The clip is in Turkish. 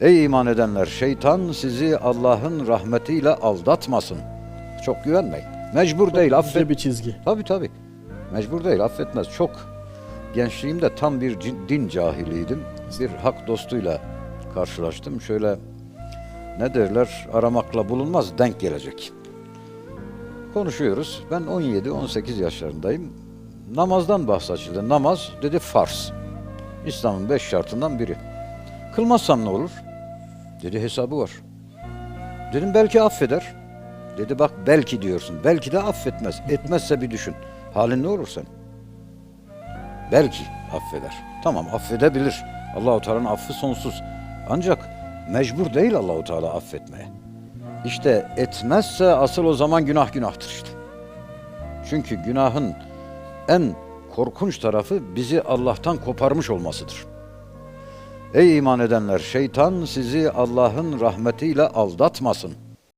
Ey iman edenler şeytan sizi Allah'ın rahmetiyle aldatmasın. Çok güvenmeyin. Mecbur değil affet. Bir çizgi. Tabii tabii. Mecbur değil affetmez. Çok gençliğimde tam bir din cahiliydim. Bir hak dostuyla karşılaştım. Şöyle ne derler aramakla bulunmaz denk gelecek. Konuşuyoruz. Ben 17-18 yaşlarındayım. Namazdan bahsedildi. Namaz dedi farz. İslam'ın beş şartından biri. Kılmazsam ne olur? Dedi hesabı var. Dedim belki affeder. Dedi bak belki diyorsun. Belki de affetmez. Etmezse bir düşün. Halin ne olur sen? Belki affeder. Tamam affedebilir. Allahu Teala'nın affı sonsuz. Ancak mecbur değil Allahu Teala affetmeye. İşte etmezse asıl o zaman günah günahtır işte. Çünkü günahın en korkunç tarafı bizi Allah'tan koparmış olmasıdır. Ey iman edenler şeytan sizi Allah'ın rahmetiyle aldatmasın.